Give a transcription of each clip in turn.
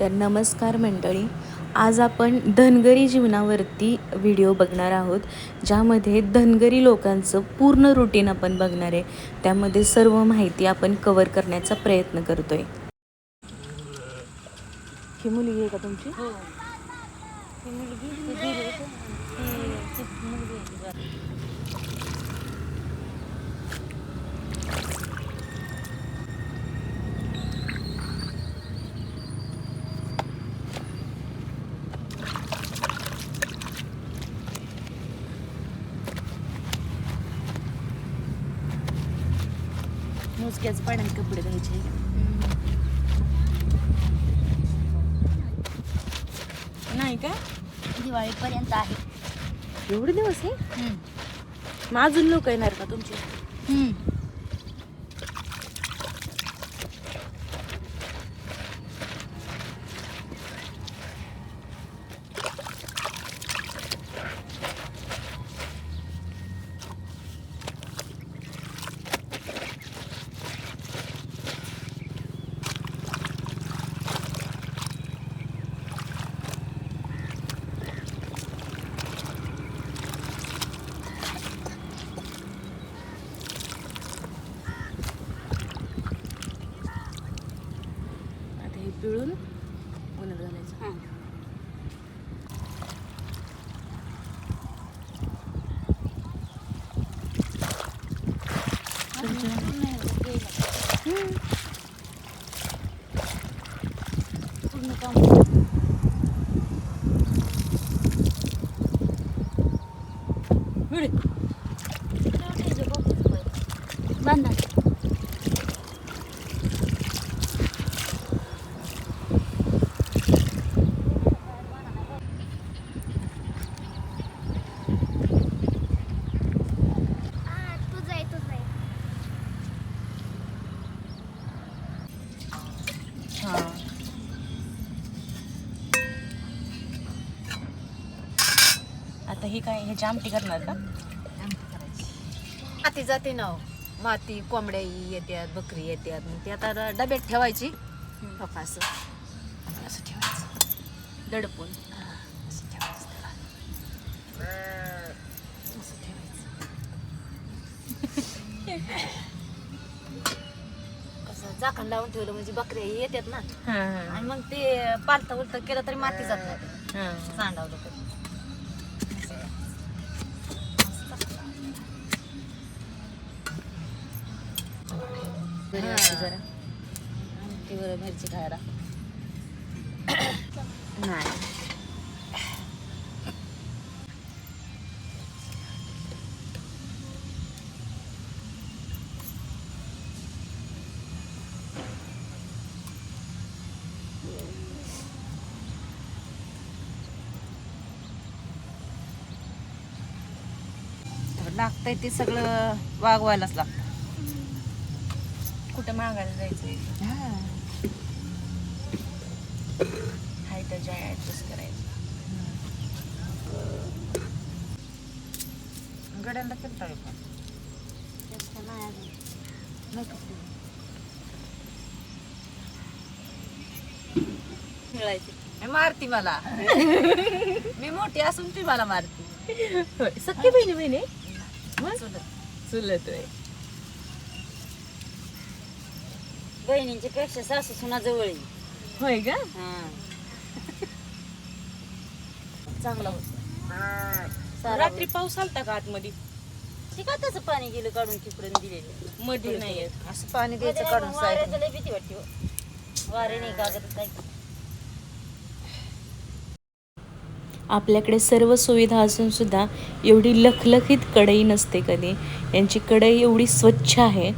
तर नमस्कार मंडळी. आज आपण धनगरी जीवनावरती व्हिडिओ बघणार आहोत ज्यामध्ये धनगरी लोकांचं पूर्ण रुटीन आपण बघणार आहे. त्यामध्ये सर्व माहिती आपण कवर करण्याचा प्रयत्न करतोय. ही मुलगी आहे का तुमची? मोजक्याच पाण्यात कपडे धुवायचे. नाही का? दिवाळीपर्यंत आहे. एवढे दिवस आहे मग अजून लोक येणार का तुमचे? पिळून उन्हात घालायचं पूर्ण काम बांधा ही काय ह्याची आमटी करणार का? माती जाते ना हो. माती कोंबड्या येतात बकरी येतात मग ती आता डब्यात ठेवायची. असं. असं ठेवायचं. दडपून असं ठेवायचं त्याला. असं ठेवायचं. असं झाकण लावून ठेवलं म्हणजे बकऱ्या येतात ना. हा आणि मग ते पालता उलट केलं तरी माती जात नाही. हा. सांडावलं तरी. बरी वाटते जरा. मिरची खायला. नाही. लागतंय ते सगळं वागवायलाच लागतं. कुठं मागायला जायचं हाय त्याच्या ऍडजस्ट करायचं. गड्यांना केलं तळी पण जास्त नाही अजून. नाही का मारती मला. मी मोठी असून ती मला मारती. सख्खी बहिणी बहिणी? चुलत. चुलत होय. बहिणींच्या पेक्षा सासू सुना जवळ आहे. होय का? हा. चांगला होत. सारा रात्री पाऊस आलता का आतमध्ये? ते का त्याचं पाणी गेलं काढून तिकडून दिलेलं? मध्ये नाही येत. असं पाणी द्यायचं काढून वाऱ्याचं साईड लय भीती वाटते हो. वारे नाही कागद काय आपल्याकडे सर्व सुविधा असून सुद्धा एवढी लखलखीत कढई नसते कधी. यांची कढई एवढी स्वच्छ आहे.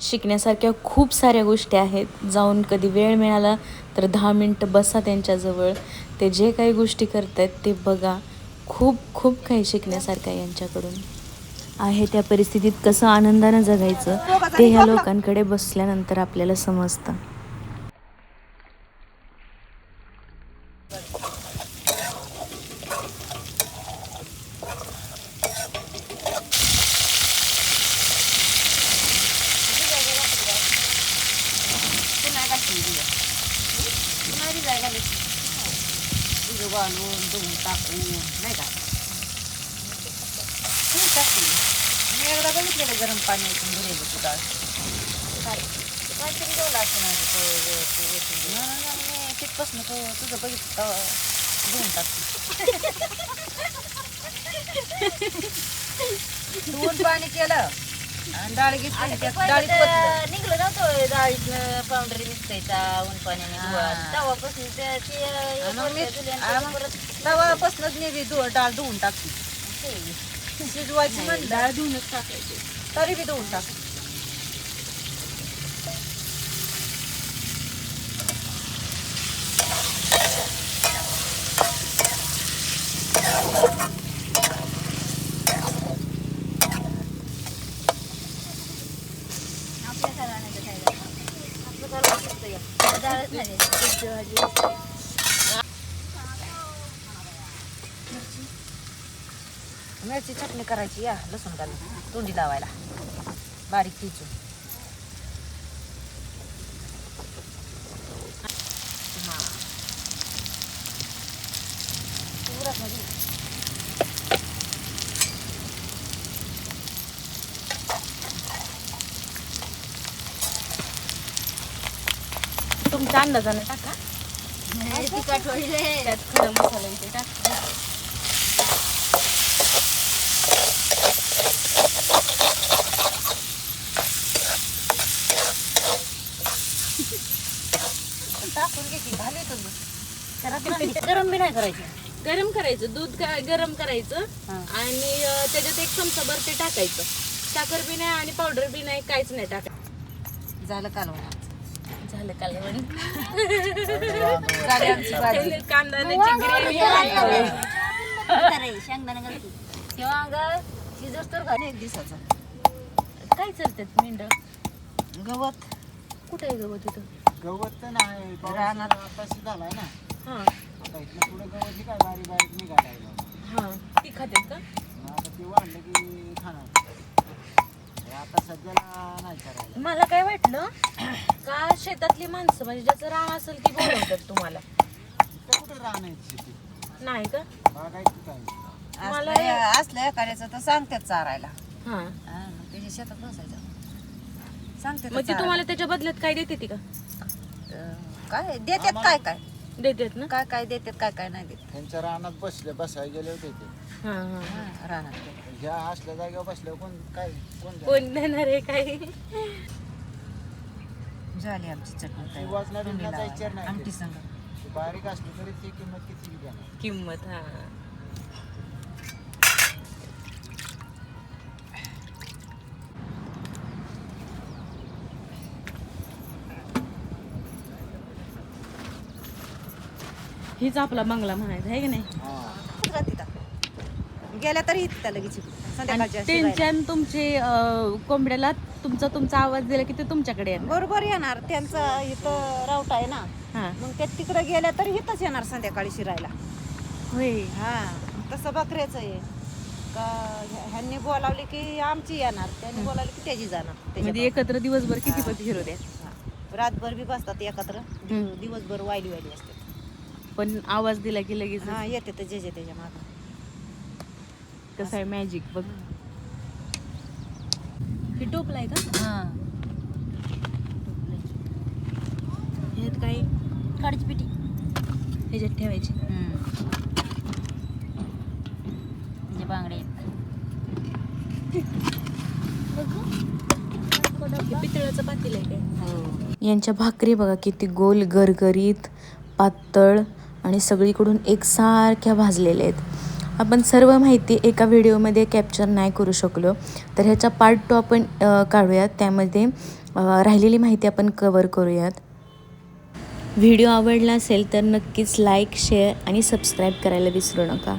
शिकण्यासारख्या खूप साऱ्या गोष्टी आहेत. जाऊन कधी वेळ मिळाला तर दहा मिनटं बसा त्यांच्याजवळ. ते जे काही गोष्टी करत आहेत ते बघा. खूप खूप काही शिकण्यासारखं आहे यांच्याकडून. आहे त्या परिस्थितीत कसं आनंदानं जगायचं ते ह्या लोकांकडे बसल्यानंतर आपल्याला समजतं. घालून धुवून टाकून नाही का टाकते मी एकदा बघितलेलं गरम पाणी ऐकून भरेल डाळ काहीतरी जेवलं असं नाही तो व्यवस्थित वेचून ना, ना, ना, तिथपासून तो तुझं बघितलं तेव्हा धुवून टाकते धुवून पाणी केलं. आणि डाळ घेतली आता ते त्यात पहिलं डाळीत तर ओतलं. निघलं नव्हतं डाळीतनं पावडर निघतायचा ऊन पाण्याने. धुवा. तेव्हापासून ते ते एक आणि मग वर्ष मी दिली आणि आ, त्याचं तवापासूनच धुवून डाळ धुवून टाकते शिजवायची डाळ धुवूनच टाकायची. तरी बी धुवून टाकते आपल्या घराण्याचं काय झालं? आपलं घरात फक्त या. डाळच नाही द्यायची. मिरची चटणी करायची या लसूण घालून तोंडी लावायला. बारीक चिचून हा पुरात मध्ये तुमच्या अंदाजाने टाका. तिखट होईल. त्यात खडा मसाला इथे टाका. टाकून घे की घाली तुम्ही त्याला गरम बी नाही करायची. गरम करायचं दूध का- गरम करायचं. आणि त्याच्यात एक चमचाभर ते टाकायचं. साखर बी नाही आणि पावडर बी नाही काहीच नाही टाकायचं. झालं कालवण. झालं कालवण अरे, शेंगदाणे घालते. किंवा ग शिजत तर घाल. एक दिवसाचा. काय चालतात मेंढ? गवत. कुठे आहे गवत तिथं गवत तर नाही रानात. आताशी झालाय ना. हा. आता इथलं पुढे गवत ही काय बारीक बारीक. हा. ती खातात का? आता ते वाढलं की खाणार. आता सध्याला नाही करायला. मला काय वाटलं का शेतातली माणसं म्हणजे ज्याचं रान असेल ती बोलवतात तुम्हाला? इथं कुठे राहण्याची शेती नाही का? मला असलं असलं एखाद्याचं तर सांगतात चारायला. हा. हा, मग त्याच्या शेतात बसायचं. सांगतात मग ती तुम्हाला त्याच्या बदल्यात काय देते ती का? काय? देतात काय काय? देतात ना? काय काय देतात काय काय नाही देत. त्यांच्या रानात बसले बसायला गेले होते ते. हा हा. हा, रानात ह्या असल्या जागेवर बसल्यावर कोण काय कोण जाणार? कोण देणार आहे काय? झाली आमची चटणी ती तोंडी विकण्याचा लावायला. विचार नाही आमटी केला. संग. ती बारीक असली तरी ती किंमत किती घेणार? किंमत हा. हीच आपला बंगला म्हणायचा आहे की नाही? हा? गेल्या तरी त्या लगेच संध्याकाळच्या आणि तुमचे अं, कोंबड्याला तुमचा तुमचा आवाज दिला की ते तुमच्याकडे येणार. बरोबर येणार त्यांचं इथं रावट आहे ना. हा. मग त्या तिकडे गेल्या तरी इथंच येणार संध्याकाळी शिरायला. होय. हा तसं बकऱ्याचं आहे. का ह्या- ह्यांनी बोलावली की आमची येणार त्यांनी बोलावली की त्याची जाणार म्हणजे त्याच्या एकत्र दिवसभर किती पण फिरू द्या हा. रातभर बी बसतात एकत्र दिव- दिवसभर वायली वायली असते. पण आवाज दिला की लगेच हा येते तर जे जे त्याच्या मागं. कसं आहे मॅजिक बघ. हे टोपलाय का? हा. ह्यात काय? काडीची पिठी ह्याच्यात ठेवायची. म्हणजे बांगडे हे पितळाचं पातेल आहे काय? हो. यांच्या भाकरी बघा किती गोल गरगरीत पातळ आणि सगळीकडून एकसारख्या भाजलेल्या आहेत. आपण सर्व माहिती एका व्हिडिओमध्ये कॅप्चर नाही करू शकलो. तर ह्याचा पार्ट टू आपण काढूयात. त्यामध्ये राहिलेली माहिती आपण कवर करूयात. व्हिडिओ आवडला असेल तर नक्कीच लाईक शेअर आणि सबस्क्राईब करायला विसरू नका.